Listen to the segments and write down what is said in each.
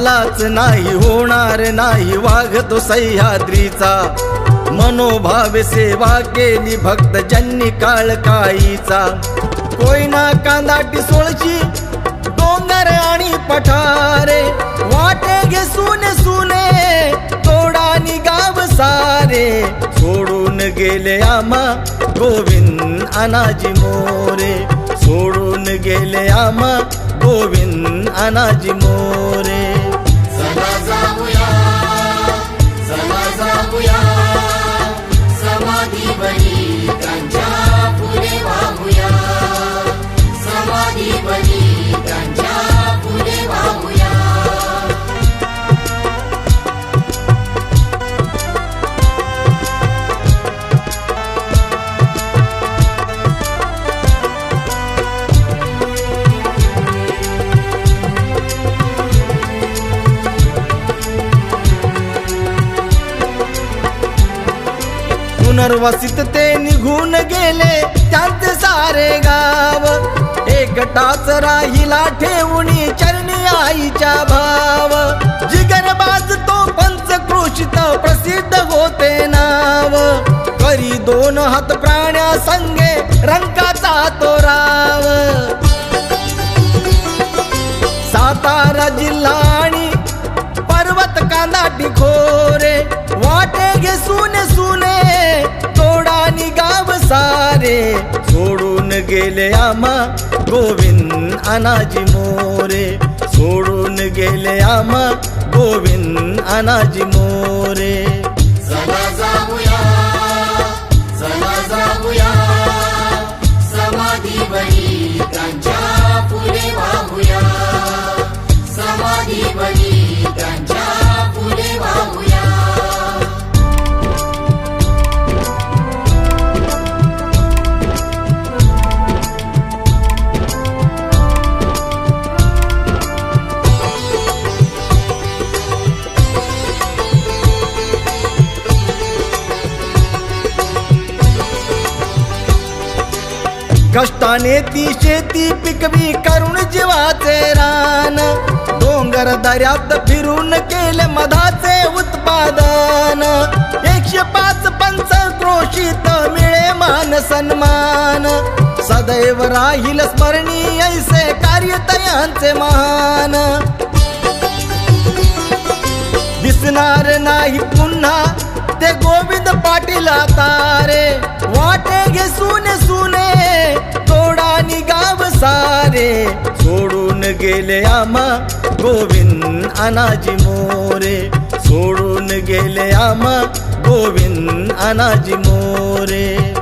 झालाच नाही होणार नाही वाघ तो सह्याद्रीचा. मनोभाव सेवा केली भक्त ज्यांनी काळ काळीचा कोयना कांदाटी सोळची डोंगर आणि पठारे. वाटे घे सुने सुने तोडा गाव सारे. सोडून गेले आमा गोविंद अनाजी मोरे. सोडून गेले आमा गोविंद अनाजी मोरे. जाऊया. समाधी बनी. सर्वसित ते निघून गेले. त्यांचे सारे गाव एकटाच राहिला ठेवणी चरणी आईच्या भाव. जिगरबाज तो पंचक्रोशित प्रसिद्ध होते नाव. करी दोन हात प्राण्या संगे रंकाचा तो राव. सातारा जिल्हा आणि पर्वत कांदा खोरे वाटे घे सुने सुने गेले आमा गोविंद अनाजी मोरे. सोडून गेले आमा गोविंद अनाजी मोरे. कष्टाने ती शेती पिकवी करून जीवाचे रान. डोंगर दऱ्यात फिरून केले मधाचे उत्पादन. एकशे पाच पंच क्रोशित मिळे मान सन्मान. सदैव राहील स्मरणीय ऐसे कार्य तयांचे महान. दिसणार नाही पुन्हा ते गोविंद पाटील तारे वाटे घे सुने सुने आणि गाव सारे. सोडून गेले आमा गोविंद अनाजी मोरे. सोडून गेले आमा गोविंद अनाजी मोरे.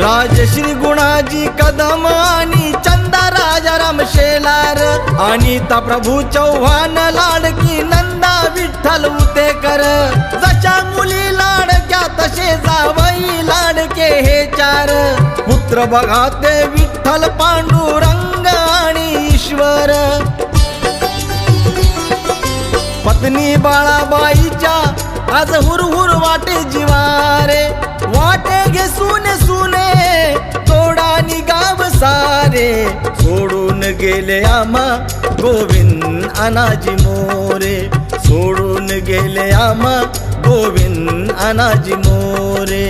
राजश्री गुणाजी कदम आणि चंदा राजाराम शेलार आणि ता प्रभू चव्हाण लाडकी नंदा विठ्ठल उतेकर. जशा मुली लाडक्या तसे जावई लाडके हे चार. पुत्र बघा ते विठ्ठल पांडुरंग आणि ईश्वर. पत्नी बाळाबाईच्या आज हुरहुर वाटे जिवारे. वाटे घे सुने सुने थोडा गाव सारे. सोडून गेले आमा गोविंद अनाजी मोरे. सोडून गेले आमा गोविंद अनाजी मोरे.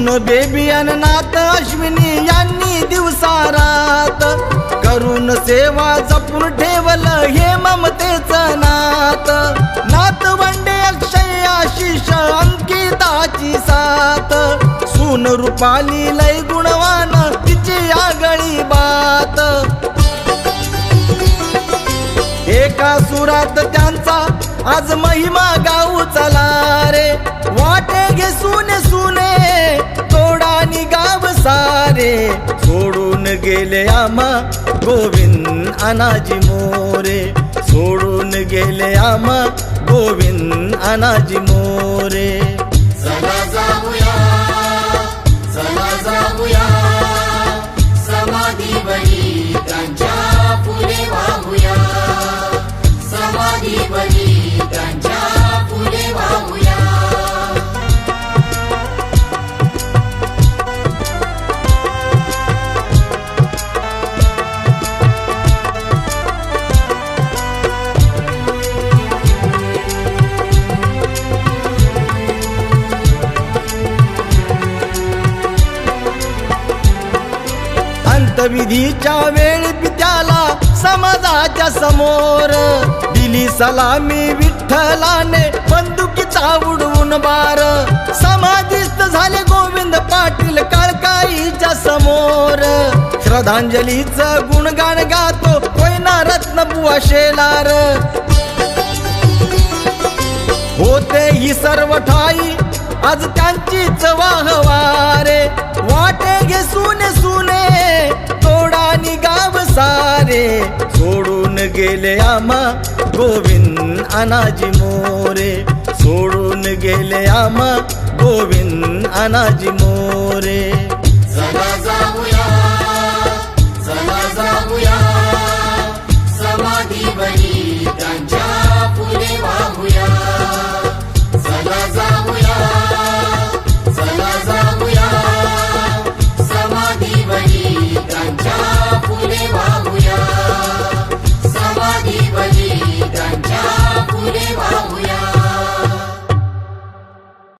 सून बेबी अन अश्विनी यांनी दिवसा रात करून सेवा जपून ठेवलं हे ममतेच नात. नात वंडे अक्षय आशिष अंकिताची सात सून रुपाली लय गुणवान तिची आगळी बात. एका सुरात त्यांचा आज महिमा गाऊ चला रे वाटे घे सुने सारे सोडून गेले आमा गोविंद अनाजी मोरे. सोडून गेले आमा गोविंद अनाजी मोरे. अंतविधीच्या वेळ पित्याला समाजाच्या समोर दिली सलामी विठ्ठलाने बंदुकीचा उडवून बार समाधीस्त झाले गोविंद पाटील काळकाईच्या समोर. श्रद्धांजलीचं गुणगान गातो कोयना रत्न बुवा शेलार. होते ही सर्व ठाई आज त्यांचीच वाहवारे गेले आमा गोविंद अनाजी मोरे. सोडून गेले आमा गोविंद अनाजी मोरे